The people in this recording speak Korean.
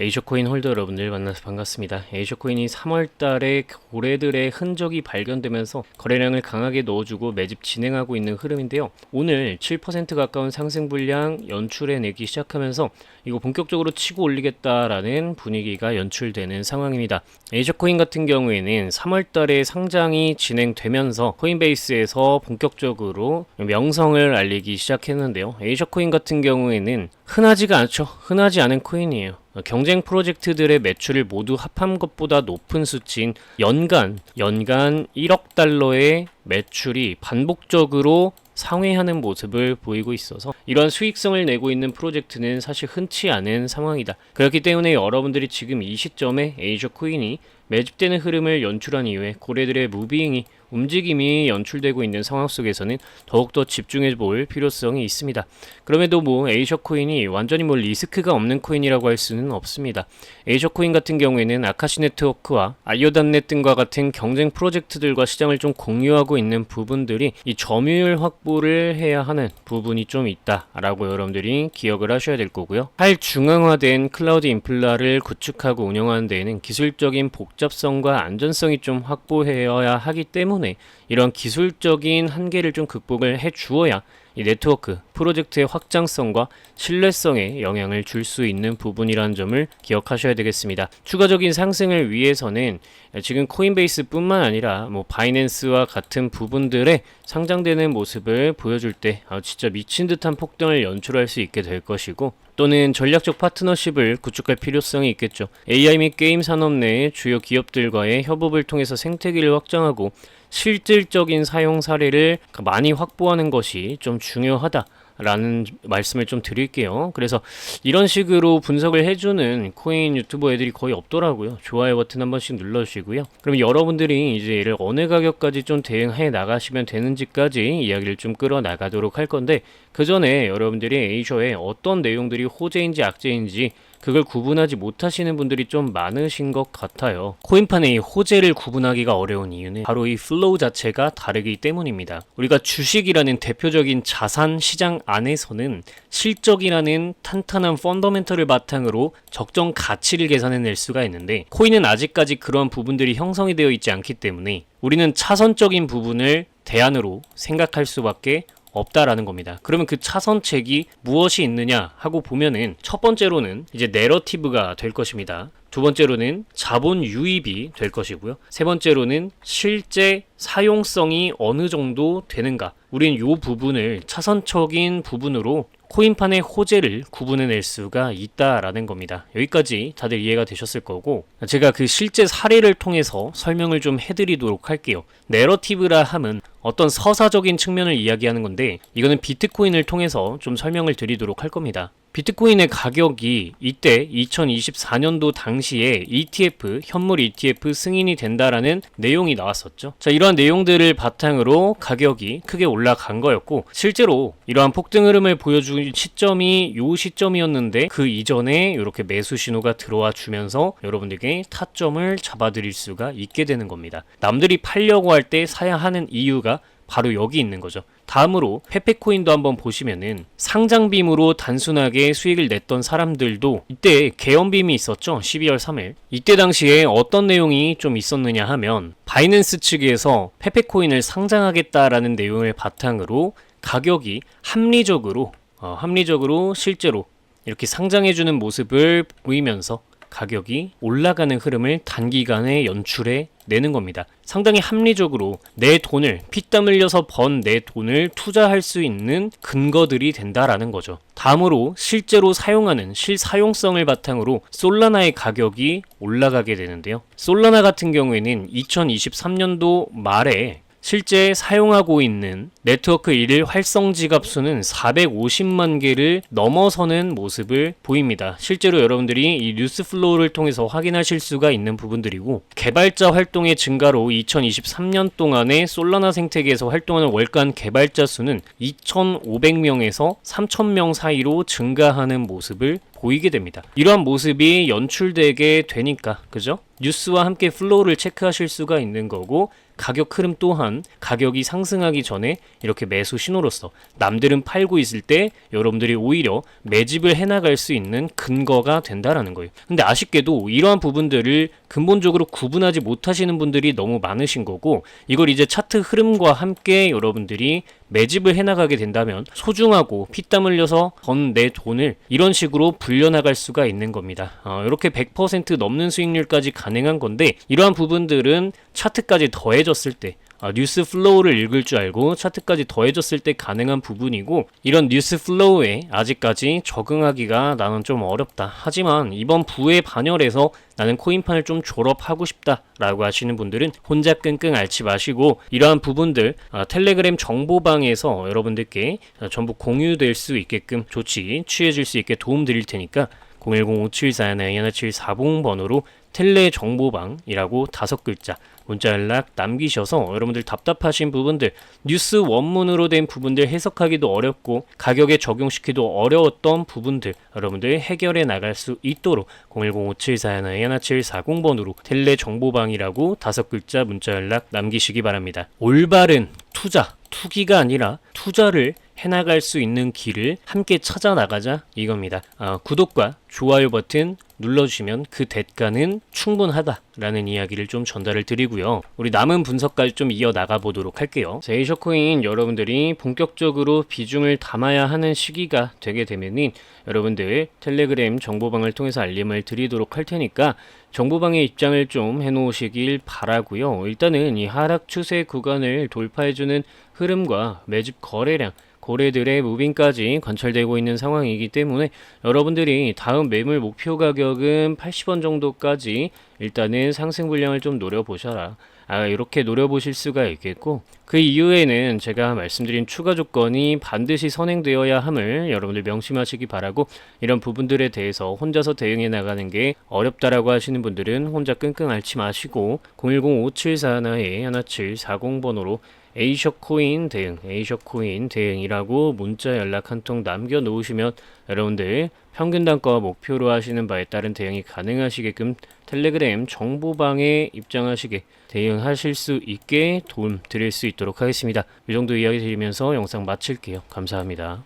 에이쇼코인 홀더 여러분들 만나서 반갑습니다. 에이쇼코인이 3월달에 고래들의 흔적이 발견되면서 거래량을 강하게 넣어주고 매집 진행하고 있는 흐름인데요. 오늘 7% 가까운 상승 분량 연출해 내기 시작하면서 이거 본격적으로 치고 올리겠다라는 분위기가 연출되는 상황입니다. 에이쇼코인 같은 경우에는 3월달에 상장이 진행되면서 코인베이스에서 본격적으로 명성을 알리기 시작했는데요. 에이쇼코인 같은 경우에는 흔하지가 않죠. 흔하지 않은 코인이에요. 경쟁 프로젝트들의 매출을 모두 합한 것보다 높은 수치인 연간 연간 1억 달러의 매출이 반복적으로 상회하는 모습을 보이고 있어서 이러한 수익성을 내고 있는 프로젝트는 사실 흔치 않은 상황이다. 그렇기 때문에 여러분들이 지금 이 시점에 에이저 코인이 매집되는 흐름을 연출한 이후에 고래들의 무빙이 움직임이 연출되고 있는 상황 속에서는 더욱더 집중해 볼 필요성이 있습니다. 그럼에도 뭐 에이셔 코인이 완전히 뭐 리스크가 없는 코인이라고 할 수는 없습니다. 에이셔 코인 같은 경우에는 아카시 네트워크와 아이오단넷 등과 같은 경쟁 프로젝트들과 시장을 좀 공유하고 있는 부분들이 이 점유율 확보 를 해야 하는 부분이 좀 있다라고 여러분들이 기억을 하셔야 될 거고요. 탈중앙화된 클라우드 인플라를 구축하고 운영하는 데에는 기술적인 복잡성과 안전성이 좀 확보해야 하기 때문에 이런 기술적인 한계를 좀 극복을 해 주어야 이 네트워크 프로젝트의 확장성과 신뢰성에 영향을 줄 수 있는 부분이라는 점을 기억하셔야 되겠습니다. 추가적인 상승을 위해서는 지금 코인베이스뿐만 아니라 뭐 바이낸스와 같은 부분들의 상장되는 모습을 보여줄 때 아, 진짜 미친 듯한 폭등을 연출할 수 있게 될 것이고 또는 전략적 파트너십을 구축할 필요성이 있겠죠. AI 및 게임 산업 내 주요 기업들과의 협업을 통해서 생태계를 확장하고 실질적인 사용 사례를 많이 확보하는 것이 좀 중요하다. 라는 말씀을 좀 드릴게요. 그래서 이런 식으로 분석을 해주는 코인 유튜버 애들이 거의 없더라고요. 좋아요 버튼 한 번씩 눌러주시고요. 그럼 여러분들이 이제 이를 어느 가격까지 좀 대응해 나가시면 되는지까지 이야기를 좀 끌어 나가도록 할 건데 그 전에 여러분들이 에이셔에 어떤 내용들이 호재인지 악재인지 그걸 구분하지 못하시는 분들이 좀 많으신 것 같아요. 코인판의 이 호재를 구분하기가 어려운 이유는 바로 이 플로우 자체가 다르기 때문입니다. 우리가 주식이라는 대표적인 자산 시장 안에서는 실적이라는 탄탄한 펀더멘털을 바탕으로 적정 가치를 계산해낼 수가 있는데 코인은 아직까지 그런 부분들이 형성이 되어 있지 않기 때문에 우리는 차선적인 부분을 대안으로 생각할 수밖에 없다라는 겁니다. 그러면 그 차선책이 무엇이 있느냐 하고 보면은 첫 번째로는 이제 내러티브가 될 것입니다. 두 번째로는 자본 유입이 될 것이고요. 세 번째로는 실제 사용성이 어느 정도 되는가. 우린 이 부분을 차선적인 부분으로 코인판의 호재를 구분해낼 수가 있다라는 겁니다. 여기까지 다들 이해가 되셨을 거고 제가 그 실제 사례를 통해서 설명을 좀 해드리도록 할게요. 내러티브라 함은 어떤 서사적인 측면을 이야기하는 건데 이거는 비트코인을 통해서 좀 설명을 드리도록 할 겁니다. 비트코인의 가격이 이때 2024년도 당시에 ETF, 현물 ETF 승인이 된다라는 내용이 나왔었죠. 자, 이러한 내용들을 바탕으로 가격이 크게 올라간 거였고, 실제로 이러한 폭등 흐름을 보여준 시점이 요 시점이었는데, 그 이전에 이렇게 매수 신호가 들어와 주면서 여러분들에게 타점을 잡아드릴 수가 있게 되는 겁니다. 남들이 팔려고 할 때 사야 하는 이유가 바로 여기 있는 거죠. 다음으로 페페코인도 한번 보시면은 상장빔으로 단순하게 수익을 냈던 사람들도 이때 개연빔이 있었죠. 12월 3일. 이때 당시에 어떤 내용이 좀 있었느냐 하면 바이낸스 측에서 페페코인을 상장하겠다라는 내용을 바탕으로 가격이 합리적으로 어, 합리적으로 실제로 이렇게 상장해주는 모습을 보이면서 가격이 올라가는 흐름을 단기간에 연출해 내는 겁니다. 상당히 합리적으로 내 돈을 피땀 흘려서 번 내 돈을 투자할 수 있는 근거들이 된다라는 거죠. 다음으로 실제로 사용하는 실사용성을 바탕으로 솔라나의 가격이 올라가게 되는데요. 솔라나 같은 경우에는 2023년도 말에 실제 사용하고 있는 네트워크 1일 활성 지갑 수는 450만 개를 넘어서는 모습을 보입니다. 실제로 여러분들이 이 뉴스 플로우를 통해서 확인하실 수가 있는 부분들이고 개발자 활동의 증가로 2023년 동안에 솔라나 생태계에서 활동하는 월간 개발자 수는 2,500명에서 3,000명 사이로 증가하는 모습을 보이게 됩니다. 이러한 모습이 연출되게 되니까 그죠? 뉴스와 함께 플로우를 체크하실 수가 있는 거고 가격 흐름 또한 가격이 상승하기 전에 이렇게 매수 신호로서 남들은 팔고 있을 때 여러분들이 오히려 매집을 해나갈 수 있는 근거가 된다라는 거예요. 근데 아쉽게도 이러한 부분들을 근본적으로 구분하지 못하시는 분들이 너무 많으신 거고 이걸 이제 차트 흐름과 함께 여러분들이 매집을 해나가게 된다면 소중하고 피땀 흘려서 번 내 돈을 이런 식으로 불려나갈 수가 있는 겁니다. 어, 이렇게 100% 넘는 수익률까지 가능한 건데 이러한 부분들은 차트까지 더해졌을 때 아, 뉴스 플로우를 읽을 줄 알고 차트까지 더해졌을 때 가능한 부분이고 이런 뉴스 플로우에 아직까지 적응하기가 나는 좀 어렵다. 하지만 이번 부의 반열에서 나는 코인판을 좀 졸업하고 싶다 라고 하시는 분들은 혼자 끙끙 앓지 마시고 이러한 부분들 아, 텔레그램 정보방에서 여러분들께 아, 전부 공유될 수 있게끔 조치 취해질 수 있게 도움 드릴 테니까 010-5741-1740번으로 텔레 정보방이라고 다섯 글자 문자 연락 남기셔서 여러분들 답답하신 부분들 뉴스 원문으로 된 부분들 해석하기도 어렵고 가격에 적용시키기도 어려웠던 부분들 여러분들 해결해 나갈 수 있도록 010-5741-1740번으로 텔레 정보방이라고 다섯 글자 문자 연락 남기시기 바랍니다. 올바른 투자 투기가 아니라 투자를 해나갈 수 있는 길을 함께 찾아 나가자 이겁니다. 아, 구독과 좋아요 버튼 눌러주시면 그 대가는 충분하다라는 이야기를 좀 전달을 드리고요. 우리 남은 분석까지 좀 이어 나가 보도록 할게요. 제이셔코인 여러분들이 본격적으로 비중을 담아야 하는 시기가 되게 되면은 여러분들 텔레그램 정보방을 통해서 알림을 드리도록 할 테니까 정보방의 입장을 좀 해놓으시길 바라고요. 일단은 이 하락 추세 구간을 돌파해주는 흐름과 매집 거래량 고래들의 무빙까지 관찰되고 있는 상황이기 때문에 여러분들이 다음 매물 목표 가격은 80원 정도까지 일단은 상승 분량을 좀 노려보셔라. 아, 이렇게 노려보실 수가 있겠고 그 이후에는 제가 말씀드린 추가 조건이 반드시 선행되어야 함을 여러분들 명심하시기 바라고 이런 부분들에 대해서 혼자서 대응해 나가는 게 어렵다라고 하시는 분들은 혼자 끙끙 앓지 마시고 010-5741-1740번으로 에이셔 코인 대응, 에이셔 코인 대응이라고 문자 연락 한 통 남겨 놓으시면 여러분들 평균 단가와 목표로 하시는 바에 따른 대응이 가능하시게끔 텔레그램 정보방에 입장하시게 대응하실 수 있게 도움 드릴 수 있도록 하겠습니다. 이 정도 이야기 드리면서 영상 마칠게요. 감사합니다.